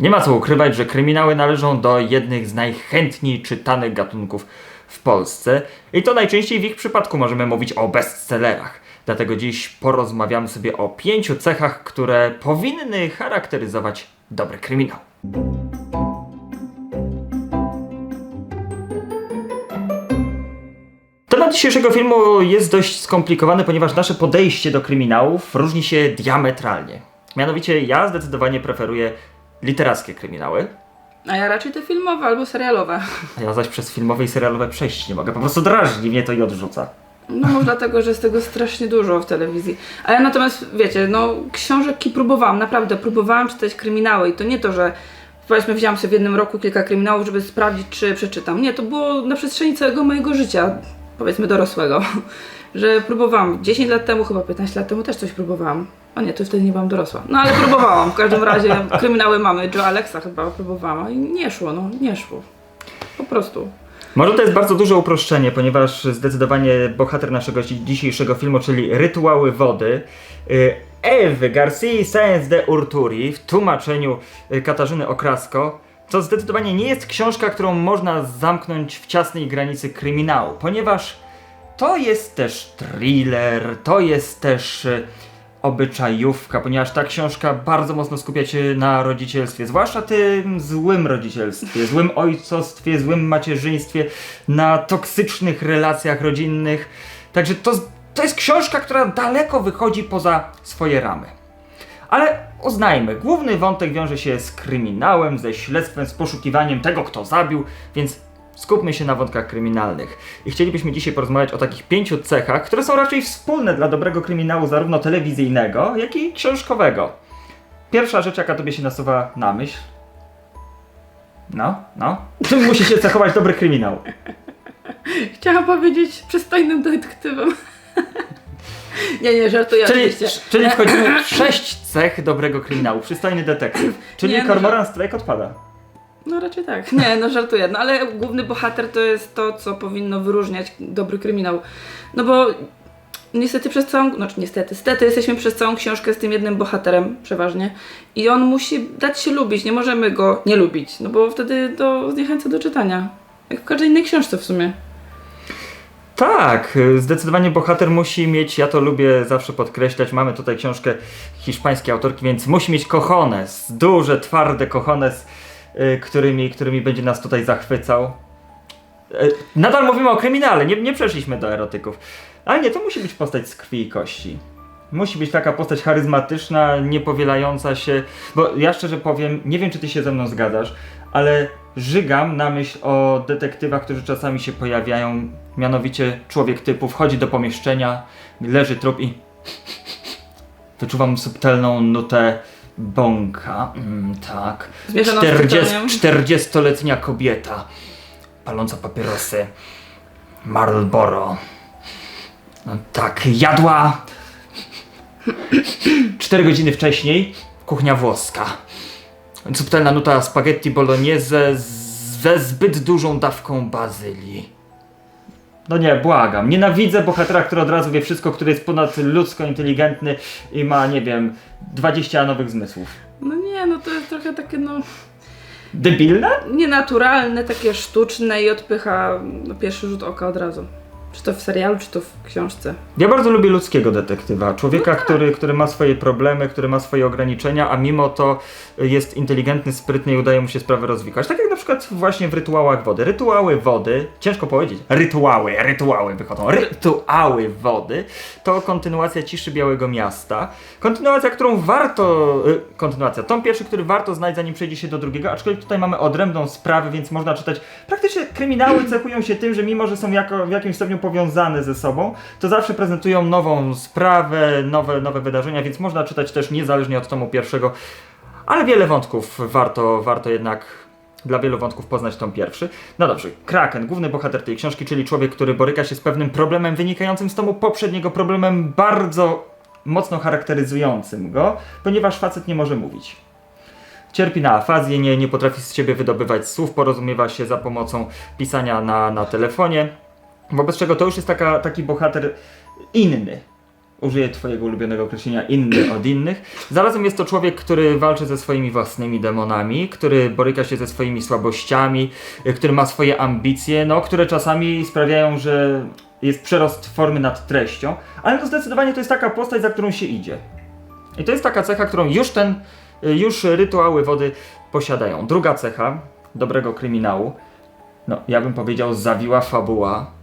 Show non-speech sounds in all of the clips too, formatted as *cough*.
Nie ma co ukrywać, że kryminały należą do jednych z najchętniej czytanych gatunków w Polsce i to najczęściej w ich przypadku możemy mówić o bestsellerach. Dlatego dziś porozmawiamy sobie o pięciu cechach, które powinny charakteryzować dobry kryminał. Temat dzisiejszego filmu jest dość skomplikowany, ponieważ nasze podejście do kryminałów różni się diametralnie. Mianowicie ja zdecydowanie preferuję literackie kryminały, A ja raczej te filmowe albo serialowe. a ja zaś przez filmowe i serialowe przejść nie mogę. Po prostu drażni mnie to i odrzuca. No może dlatego, że jest tego strasznie dużo w telewizji. A ja natomiast, wiecie, no książek próbowałam, naprawdę próbowałam czytać kryminały i to nie to, że powiedzmy wziąłam sobie w jednym roku kilka kryminałów, żeby sprawdzić, czy przeczytam. Nie, to było na przestrzeni całego mojego życia, powiedzmy dorosłego, że próbowałam. 10 lat temu, chyba 15 lat temu też coś próbowałam. O nie, to wtedy nie byłam dorosła. No ale próbowałam. W każdym razie kryminały mamy. Joe Alexa chyba próbowałam i nie szło, no nie szło. Po prostu. Może to jest bardzo duże uproszczenie, ponieważ zdecydowanie bohater naszego dzi- dzisiejszego filmu, czyli Rytuały Wody, y, Ewy Garcia Sáenz de Urturi w tłumaczeniu y, Katarzyny Okrasko, to zdecydowanie nie jest książka, którą można zamknąć w ciasnej granicy kryminału, ponieważ to jest też thriller, to jest też y, obyczajówka, ponieważ ta książka bardzo mocno skupia się na rodzicielstwie, zwłaszcza tym złym rodzicielstwie, złym ojcostwie, złym macierzyństwie, na toksycznych relacjach rodzinnych. Także to, to jest książka, która daleko wychodzi poza swoje ramy. Ale uznajmy, główny wątek wiąże się z kryminałem, ze śledztwem, z poszukiwaniem tego, kto zabił, więc skupmy się na wątkach kryminalnych. I chcielibyśmy dzisiaj porozmawiać o takich pięciu cechach, które są raczej wspólne dla dobrego kryminału, zarówno telewizyjnego, jak i książkowego. Pierwsza rzecz, jaka tobie się nasuwa na myśl. No, no. Czym musi się cechować dobry kryminał? Chciałam powiedzieć przystojnym detektywem. nie, nie, żartuję Czyli, oczywiście. czyli wchodzimy w sześć cech dobrego kryminału. Przystojny detektyw. Czyli Nie, no, Cormoran Strike odpada. No raczej tak. Nie, no żartuję. No ale główny bohater to jest to, co powinno wyróżniać dobry kryminał. No bo niestety przez całą, znaczy niestety, stety jesteśmy przez całą książkę z tym jednym bohaterem przeważnie i on musi dać się lubić, nie możemy go nie lubić, no bo wtedy to zniechęca do czytania. Jak w każdej innej książce w sumie. Tak, zdecydowanie bohater musi mieć, ja to lubię zawsze podkreślać, mamy tutaj książkę hiszpańskiej autorki, więc musi mieć cojones, duże, twarde cojones, y, którymi, którymi będzie nas tutaj zachwycał. Y, Nadal mówimy o kryminale, nie, nie przeszliśmy do erotyków. Ale nie, to musi być postać z krwi i kości. Musi być taka postać charyzmatyczna, niepowielająca się, bo ja szczerze powiem, nie wiem czy ty się ze mną zgadzasz, ale żygam na myśl o detektywach, którzy czasami się pojawiają, mianowicie człowiek typu wchodzi do pomieszczenia, leży trup i *laughs* wyczuwam subtelną nutę bąka, mm, tak, Zmieszaną z 40, tytoniem. 40-letnia kobieta, paląca papierosy, Marlboro, no tak, jadła 4 godziny wcześniej kuchnia włoska. Subtelna nuta spaghetti bolognese ze zbyt dużą dawką bazylii. No nie, błagam. Nienawidzę bohatera, który od razu wie wszystko, który jest ponadludzko inteligentny i ma, nie wiem, 20 nowych zmysłów. No nie, no to jest trochę takie no Debilne? nienaturalne, takie sztuczne i odpycha na pierwszy rzut oka od razu. Czy to w serialu, czy to w książce. Ja bardzo lubię ludzkiego detektywa. Człowieka, który, który ma swoje problemy, który ma swoje ograniczenia, a mimo to jest inteligentny, sprytny i udaje mu się sprawę rozwikłać. Tak jak na przykład właśnie w rytuałach wody. Rytuały wody, ciężko powiedzieć, rytuały, rytuały wychodzą, rytuały wody to kontynuacja Ciszy Białego Miasta. Kontynuacja, którą warto, y, kontynuacja, tom pierwszy, który warto znać zanim przejdzie się do drugiego, aczkolwiek tutaj mamy odrębną sprawę, więc można czytać. Praktycznie kryminały cechują się tym, że mimo, że są jako, w jakimś stopniu powiązane ze sobą, to zawsze prezentują nową sprawę, nowe, nowe wydarzenia, więc można czytać też niezależnie od tomu pierwszego, ale wiele wątków warto, warto jednak dla wielu wątków poznać tom pierwszy. No dobrze, Kraken, główny bohater tej książki, czyli człowiek, który boryka się z pewnym problemem wynikającym z tomu poprzedniego, problemem bardzo mocno charakteryzującym go, ponieważ facet nie może mówić. Cierpi na afazję, nie, nie potrafi z siebie wydobywać słów, porozumiewa się za pomocą pisania na, na telefonie. Wobec czego to już jest taka, taki bohater inny. użyję twojego ulubionego określenia, inny od innych. Zarazem jest to człowiek, który walczy ze swoimi własnymi demonami, który boryka się ze swoimi słabościami, y, który ma swoje ambicje, no, które czasami sprawiają, że jest przerost formy nad treścią, ale to zdecydowanie to jest taka postać, za którą się idzie. I to jest taka cecha, którą już ten, y, już rytuały wody posiadają. Druga cecha dobrego kryminału, no ja bym powiedział zawiła fabuła,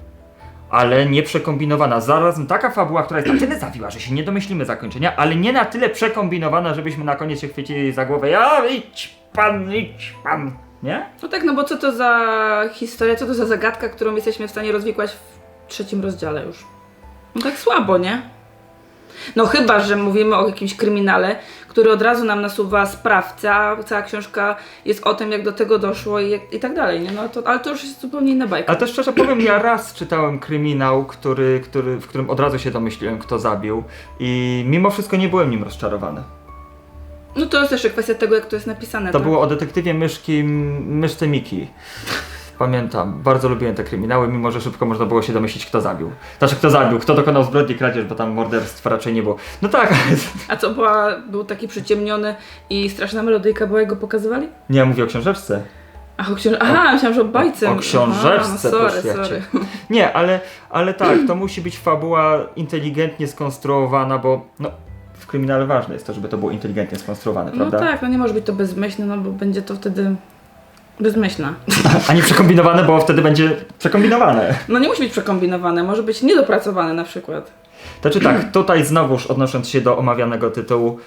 ale nie przekombinowana. Zarazem taka fabuła, która jest na tyle zawiła, że się nie domyślimy zakończenia, ale nie na tyle przekombinowana, żebyśmy na koniec się chwycili za głowę. Ja idź pan, idź pan. Nie? No tak, no bo co to za historia, co to za zagadka, którą jesteśmy w stanie rozwikłać w trzecim rozdziale już? No tak słabo, nie? No chyba, że mówimy o jakimś kryminale, który od razu nam nasuwa sprawcę, a cała książka jest o tym, jak do tego doszło i, jak, i tak dalej, nie? No to, ale to już jest zupełnie inna bajka. Ale też szczerze powiem, ja raz czytałem kryminał, który, który, w którym od razu się domyśliłem, kto zabił i mimo wszystko nie byłem nim rozczarowany. No to jest jeszcze kwestia tego, jak to jest napisane. To tak? było o detektywie myszki, myszce Miki. Pamiętam, bardzo lubiłem te kryminały, mimo że szybko można było się domyślić, kto zabił. Znaczy, kto zabił, kto dokonał zbrodni kradzież, bo tam morderstwa raczej nie było. No tak, A co, była, był taki przyciemniony i straszna melodyjka była, jak go pokazywali? nie, ja mówię o książeczce. Ach, o książ... Aha, myślałam, że o bajce. o książeczce, Aha, sorry, sorry. *laughs* Nie, ale, ale tak, to musi być fabuła inteligentnie skonstruowana, bo no, w kryminale ważne jest to, żeby to było inteligentnie skonstruowane, No prawda? tak, no nie może być to bezmyślne, no bo będzie to wtedy bezmyślna. A nie przekombinowane, bo wtedy będzie przekombinowane. No nie musi być przekombinowane, może być niedopracowane na przykład. Znaczy tak, *clears throat* tutaj znowuż odnosząc się do omawianego tytułu,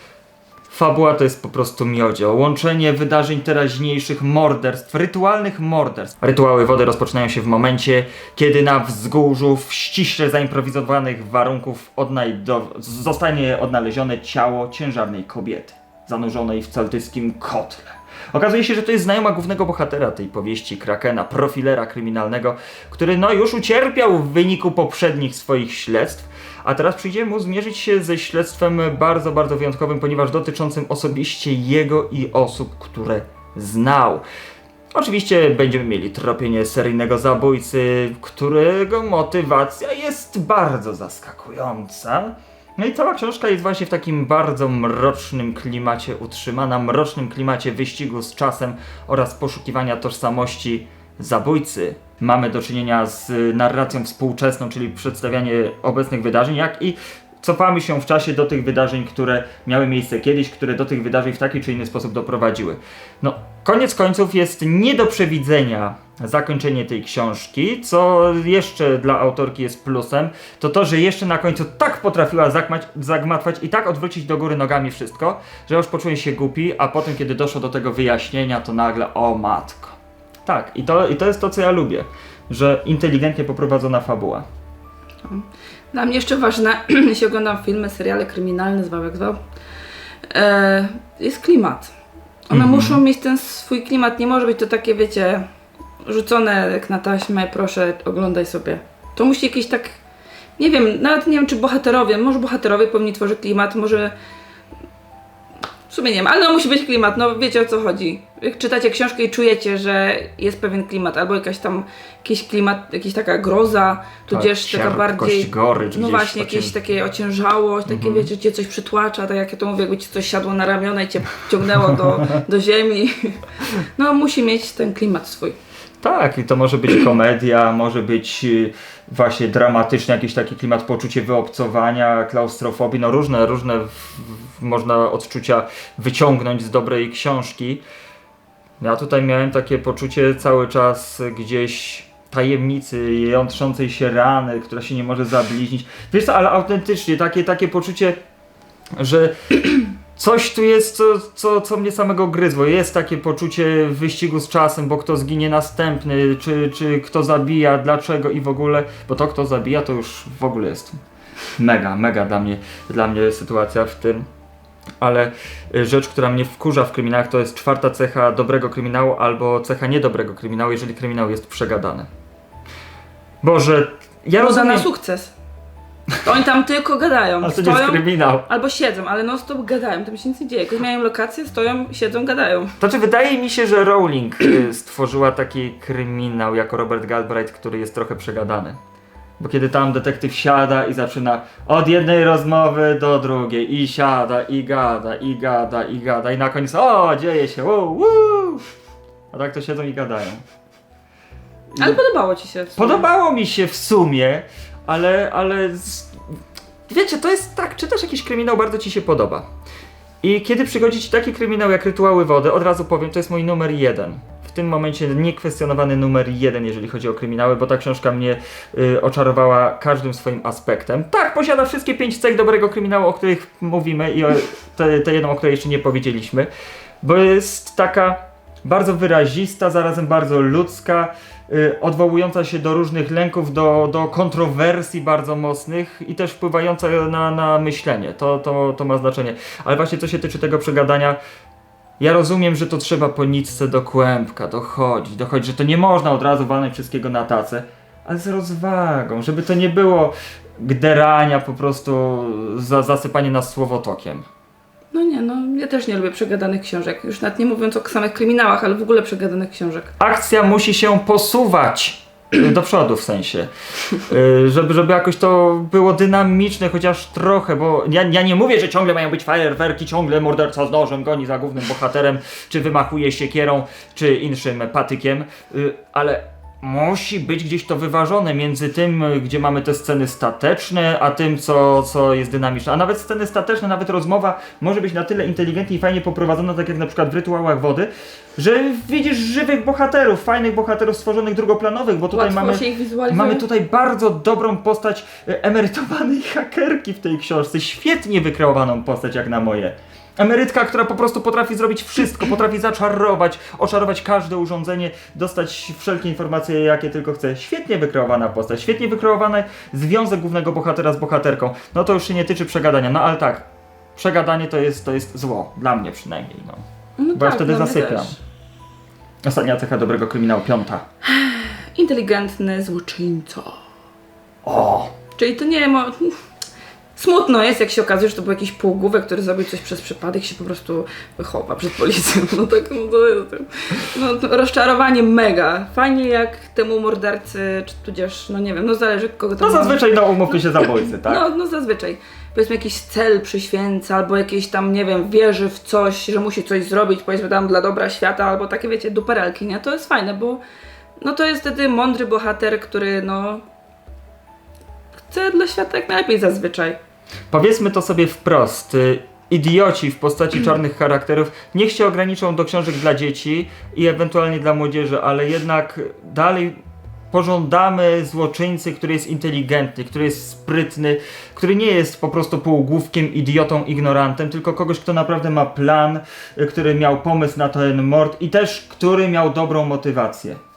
fabuła to jest po prostu miodzio. Łączenie wydarzeń teraźniejszych morderstw, rytualnych morderstw. Rytuały wody rozpoczynają się w momencie, kiedy na wzgórzu w ściśle zaimprowizowanych warunków odnajdo- zostanie odnalezione ciało ciężarnej kobiety, zanurzonej w celtyckim kotle. Okazuje się, że to jest znajoma głównego bohatera tej powieści, Krakena, profilera kryminalnego, który no już ucierpiał w wyniku poprzednich swoich śledztw, a teraz przyjdzie mu zmierzyć się ze śledztwem bardzo, bardzo wyjątkowym, ponieważ dotyczącym osobiście jego i osób, które znał. Oczywiście będziemy mieli tropienie seryjnego zabójcy, którego motywacja jest bardzo zaskakująca. No i cała książka jest właśnie w takim bardzo mrocznym klimacie utrzymana, mrocznym klimacie wyścigu z czasem oraz poszukiwania tożsamości zabójcy. Mamy do czynienia z narracją współczesną, czyli przedstawianie obecnych wydarzeń, jak i cofamy się w czasie do tych wydarzeń, które miały miejsce kiedyś, które do tych wydarzeń w taki czy inny sposób doprowadziły. No, koniec końców jest nie do przewidzenia zakończenie tej książki, co jeszcze dla autorki jest plusem, to to, że jeszcze na końcu tak potrafiła zagmatwać i tak odwrócić do góry nogami wszystko, że już poczułem się głupi, a potem kiedy doszło do tego wyjaśnienia, to nagle o matko. Tak, i to, i to jest to, co ja lubię, że inteligentnie poprowadzona fabuła. Dla mnie jeszcze ważne, *clears throat* jeśli oglądam filmy, seriale kryminalne, zwał jak zwał, e, jest klimat. One Mhm. muszą mieć ten swój klimat, nie może być to takie, wiecie, rzucone jak na taśmę, proszę oglądaj sobie. To musi jakiś tak, nie wiem, nawet nie wiem czy bohaterowie, może bohaterowie powinni tworzyć klimat, może sumie nie wiem, ale no musi być klimat, no wiecie o co chodzi. Jak czytacie książkę i czujecie, że jest pewien klimat, albo jakaś tam, jakiś klimat, jakaś taka groza, tudzież taka cierpkość, bardziej... gorycz No właśnie, jakieś takie ociężałość, takie Mhm. wiecie, cię coś przytłacza, tak jak ja to mówię, jakby ci coś siadło na ramiona i cię ciągnęło do, do ziemi. *laughs* No musi mieć ten klimat swój. Tak, i to może być komedia, może być y, właśnie dramatyczny, jakiś taki klimat, poczucie wyobcowania, klaustrofobii, no różne, różne można odczucia wyciągnąć z dobrej książki. Ja tutaj miałem takie poczucie cały czas gdzieś tajemnicy, jątrzącej się rany, która się nie może zabliźnić. Wiesz co, ale autentycznie, takie, takie poczucie, że coś tu jest, co, co, co mnie samego gryzło. Jest takie poczucie wyścigu z czasem, bo kto zginie następny, czy, czy kto zabija, dlaczego i w ogóle, bo to kto zabija to już w ogóle jest mega, mega dla mnie, dla mnie sytuacja w tym. Ale y, rzecz, która mnie wkurza w kryminałach, to jest czwarta cecha dobrego kryminału albo cecha niedobrego kryminału, jeżeli kryminał jest przegadany. Boże, ja na rozumiem, sukces. To *laughs* oni tam tylko gadają, ale to nie jest stoją kryminał. albo siedzą, ale non stop gadają, tam się nic nie dzieje. Jak mają lokację, stoją, siedzą, gadają. Znaczy, wydaje mi się, że Rowling y, stworzyła taki kryminał jako Robert Galbraith, który jest trochę przegadany. Bo kiedy tam detektyw siada i zaczyna od jednej rozmowy do drugiej i siada i gada i gada i gada i na koniec o dzieje się wow, wow. A tak to siedzą i gadają. Ale podobało ci się. w sumie. Podobało mi się w sumie, ale, ale z... wiecie, to jest tak, czytasz jakiś kryminał, bardzo ci się podoba. I kiedy przychodzi ci taki kryminał jak Rytuały Wody, od razu powiem, to jest mój numer jeden. W tym momencie niekwestionowany numer jeden, jeżeli chodzi o kryminały, bo ta książka mnie y, oczarowała każdym swoim aspektem. Tak, posiada wszystkie pięć cech dobrego kryminału, o których mówimy i te jedną, o której jeszcze nie powiedzieliśmy, bo jest taka bardzo wyrazista, zarazem bardzo ludzka, odwołująca się do różnych lęków, do, do kontrowersji bardzo mocnych i też wpływająca na, na myślenie. To, to, to ma znaczenie. Ale właśnie co się tyczy tego przegadania, ja rozumiem, że to trzeba po nitce do kłębka dochodzić, dochodzić, że to nie można od razu walnąć wszystkiego na tacę, ale z rozwagą, żeby to nie było gderania po prostu za zasypanie nas słowotokiem. No nie, no ja też nie lubię przegadanych książek. Już nawet nie mówiąc o samych kryminałach, ale w ogóle przegadanych książek. akcja musi się posuwać y, do przodu w sensie, Y, żeby, żeby jakoś to było dynamiczne chociaż trochę, bo ja, ja nie mówię, że ciągle mają być fajerwerki, ciągle morderca z nożem goni za głównym bohaterem, czy wymachuje siekierą, czy inszym patykiem, y, ale musi być gdzieś to wyważone między tym, gdzie mamy te sceny stateczne, a tym, co, co jest dynamiczne. A nawet sceny stateczne, nawet rozmowa może być na tyle inteligentnie i fajnie poprowadzona, tak jak na przykład w rytuałach wody, że widzisz żywych bohaterów, fajnych bohaterów stworzonych drugoplanowych, bo tutaj mamy, mamy tutaj bardzo dobrą postać e, emerytowanej *laughs* hakerki w tej książce, świetnie wykreowaną postać jak na moje. Emerytka, która po prostu potrafi zrobić wszystko, potrafi zaczarować, oczarować każde urządzenie, dostać wszelkie informacje, jakie tylko chce. Świetnie wykreowana postać, świetnie wykreowany związek głównego bohatera z bohaterką. No to już się nie tyczy przegadania, no ale tak, przegadanie to jest, to jest zło, dla mnie przynajmniej, no. no bo ja wtedy zasypiam. Ostatnia cecha dobrego kryminału, piąta. Inteligentny złoczyńca. O! Czyli to nie mo... Smutno jest, jak się okazuje, że to był jakiś półgłówek, który zrobił coś przez przypadek, się po prostu chowa przed policją. No tak, no to jest... No, to rozczarowanie mega. Fajnie jak temu mordercy, czy tudzież, no nie wiem, no zależy kogo to No zazwyczaj, no umówmy się zabójcy, *laughs* tak? No, no zazwyczaj. Powiedzmy jakiś cel przyświęca, albo jakieś tam, nie wiem, wierzy w coś, że musi coś zrobić, powiedzmy tam dla dobra świata, albo takie, wiecie, duperelki, nie? To jest fajne, bo no to jest wtedy mądry bohater, który, no chce dla świata jak najlepiej zazwyczaj. Powiedzmy to sobie wprost. y, Idioci w postaci czarnych charakterów niech się ograniczą do książek dla dzieci i ewentualnie dla młodzieży, ale jednak dalej pożądamy złoczyńcy, który jest inteligentny, który jest sprytny, który nie jest po prostu półgłówkiem, idiotą, ignorantem, tylko kogoś, kto naprawdę ma plan, y, który miał pomysł na ten mord i też który miał dobrą motywację.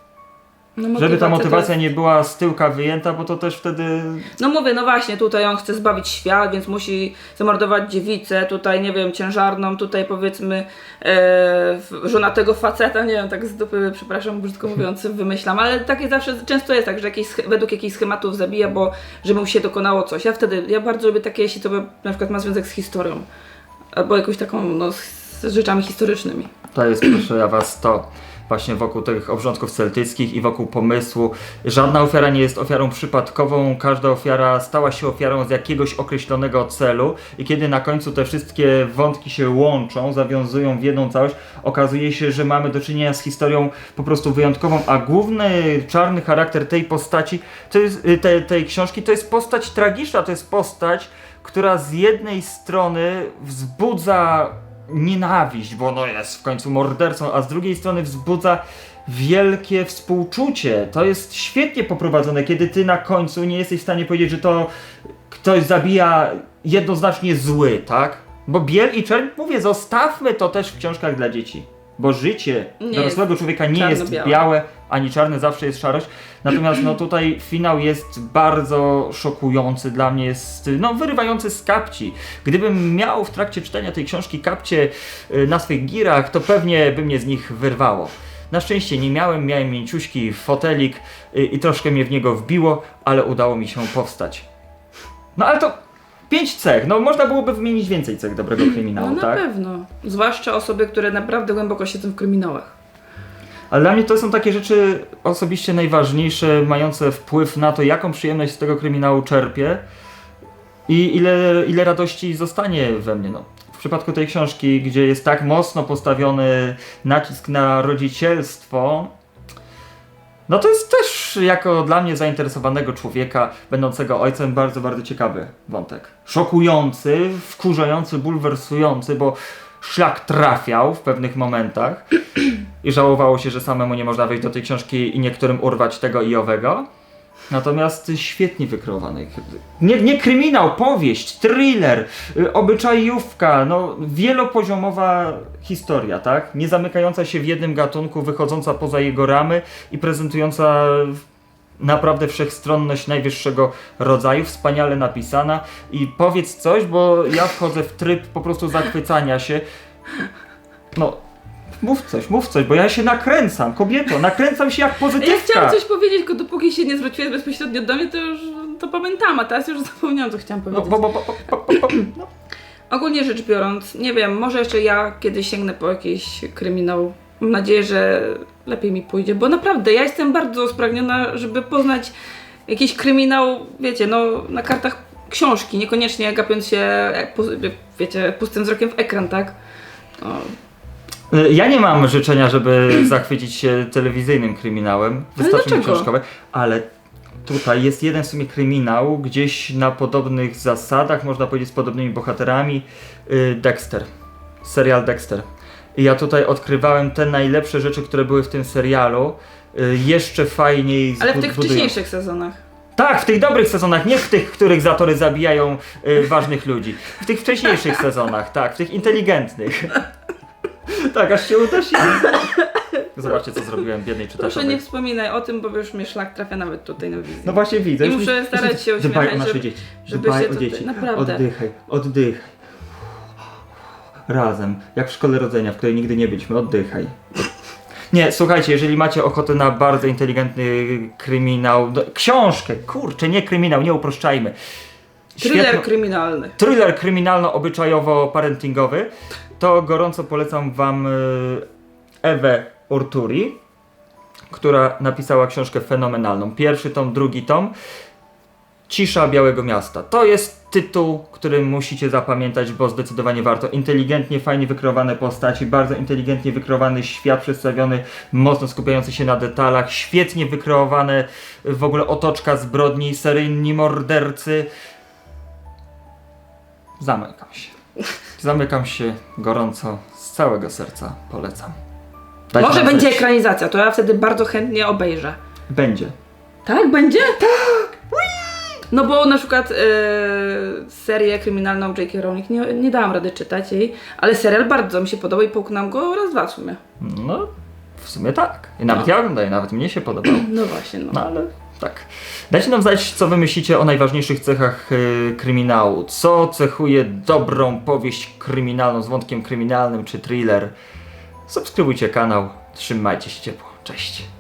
No, Żeby ta motywacja to motywacja jest- nie była z tyłka wyjęta, bo to też wtedy No mówię, no właśnie, tutaj on chce zbawić świat, więc musi zamordować dziewicę, tutaj, nie wiem, ciężarną, tutaj powiedzmy e, żonatego faceta, nie wiem, tak z dupy, przepraszam, brzydko *laughs* mówiąc, wymyślam, ale takie zawsze, często jest tak, że jakieś, sch- według jakichś schematów zabija, bo żeby mu się dokonało coś. Ja wtedy, ja bardzo lubię takie, jeśli to na przykład ma związek z historią, albo jakąś taką, no, z rzeczami historycznymi. To jest, proszę ja was, to właśnie wokół tych obrządków celtyckich i wokół pomysłu. Żadna ofiara nie jest ofiarą przypadkową, każda ofiara stała się ofiarą z jakiegoś określonego celu i kiedy na końcu te wszystkie wątki się łączą, zawiązują w jedną całość, okazuje się, że mamy do czynienia z historią po prostu wyjątkową, a główny czarny charakter tej postaci, to jest, y, tej, tej książki, to jest postać tragiczna, to jest postać, która z jednej strony wzbudza nienawiść, bo no jest w końcu mordercą, a z drugiej strony wzbudza wielkie współczucie. To jest świetnie poprowadzone, kiedy ty na końcu nie jesteś w stanie powiedzieć, że to ktoś zabija jednoznacznie zły, tak? Bo biel i czerń, mówię, zostawmy to też w książkach dla dzieci. Bo życie Nie dorosłego człowieka nie jest białe, ani czarne, zawsze jest szarość. Natomiast no tutaj finał jest bardzo szokujący, dla mnie jest no wyrywający z kapci. Gdybym miał w trakcie czytania tej książki kapcie y, na swych girach, to pewnie by mnie z nich wyrwało. Na szczęście nie miałem, miałem mięciuśki fotelik y, i troszkę mnie w niego wbiło, ale udało mi się powstać. No ale to pięć cech, no można byłoby wymienić więcej cech dobrego *clears throat* kryminału, No na tak? pewno. Zwłaszcza osoby, które naprawdę głęboko siedzą w kryminałach. Ale dla mnie to są takie rzeczy osobiście najważniejsze, mające wpływ na to, jaką przyjemność z tego kryminału czerpię i ile, ile radości zostanie we mnie. No. W przypadku tej książki, gdzie jest tak mocno postawiony nacisk na rodzicielstwo, no to jest też jako dla mnie zainteresowanego człowieka, będącego ojcem, bardzo, bardzo ciekawy wątek. Szokujący, wkurzający, bulwersujący, bo szlak trafiał w pewnych momentach i żałowało się, że samemu nie można wejść do tej książki i niektórym urwać tego i owego. Natomiast świetnie wykreowany. Nie, nie kryminał, powieść, thriller, y, obyczajówka, no wielopoziomowa historia, tak? Nie zamykająca się w jednym gatunku, wychodząca poza jego ramy i prezentująca naprawdę wszechstronność najwyższego rodzaju, wspaniale napisana i powiedz coś, bo ja wchodzę w tryb po prostu zachwycania się. No, mów coś, mów coś, bo ja się nakręcam, kobieto, nakręcam się jak Ja pozytywka. chciałam coś powiedzieć, tylko dopóki się nie zwróciłeś bezpośrednio do mnie, to już to pamiętam, a teraz już zapomniałam, co chciałam No, powiedzieć. bo, bo, bo, bo, no. Ogólnie rzecz biorąc, nie wiem, może jeszcze ja kiedyś sięgnę po jakiś kryminał. Mam nadzieję, że lepiej mi pójdzie, bo naprawdę ja jestem bardzo spragniona, żeby poznać jakiś kryminał, wiecie, no na kartach książki, niekoniecznie gapiąc się, wiecie, pustym wzrokiem w ekran, tak? No, Ja nie mam życzenia, żeby *clears throat* zachwycić się telewizyjnym kryminałem. Wystarczy mi książkowe, ale tutaj jest jeden w sumie kryminał, gdzieś na podobnych zasadach, można powiedzieć z podobnymi bohaterami. y, Dexter. Serial Dexter. I ja tutaj odkrywałem te najlepsze rzeczy, które były w tym serialu. y, Jeszcze fajniej ale w tych budują- wcześniejszych sezonach. Tak, w tych dobrych sezonach, nie w tych, w których zatory zabijają y, ważnych ludzi. W tych wcześniejszych *laughs* sezonach, tak, w tych inteligentnych. Tak, aż się unosi. *coughs* Zobaczcie, co zrobiłem biednej Proszę czytaczowej. nie wspominaj o tym, bo już mnie szlak trafia nawet tutaj na wizji. No właśnie widzę. I już muszę mi- starać się Dbaj o uśmiechać, nasze żeby- dzieci. żeby Dbaj się o tutaj- dzieci. naprawdę. Oddychaj, oddychaj. Razem, jak w szkole rodzenia, w której nigdy nie byliśmy, oddychaj. Nie, słuchajcie, jeżeli macie ochotę na bardzo inteligentny kryminał, no, książkę, kurczę, nie kryminał, nie uproszczajmy. Thriller kryminalny. thriller kryminalno-obyczajowo-parentingowy, to gorąco polecam Wam y, Ewę Urturi, która napisała książkę fenomenalną. Pierwszy tom, drugi tom. Cisza Białego Miasta. To jest tytuł, który musicie zapamiętać, bo zdecydowanie warto. Inteligentnie, fajnie wykreowane postaci, bardzo inteligentnie wykreowany świat przedstawiony, mocno skupiający się na detalach, świetnie wykreowane w ogóle otoczka zbrodni, seryjni mordercy. Zamykam się. *laughs* Zamykam się gorąco, z całego serca polecam. Dajcie Może nam będzie znać. ekranizacja, to ja wtedy bardzo chętnie obejrzę. Będzie. Tak, będzie? Tak! No bo na przykład e, serię kryminalną J.K. Rowling nie, nie dałam rady czytać jej, ale serial bardzo mi się podobał i połknąłem go raz, dwa w sumie. No, w sumie tak. I nawet No. ja oglądaję, nawet mnie się podobał. *clears throat* No właśnie, no. No ale tak. Dajcie nam znać, co wy myślicie o najważniejszych cechach y, kryminału. Co cechuje dobrą powieść kryminalną z wątkiem kryminalnym czy thriller. Subskrybujcie kanał. Trzymajcie się ciepło. Cześć.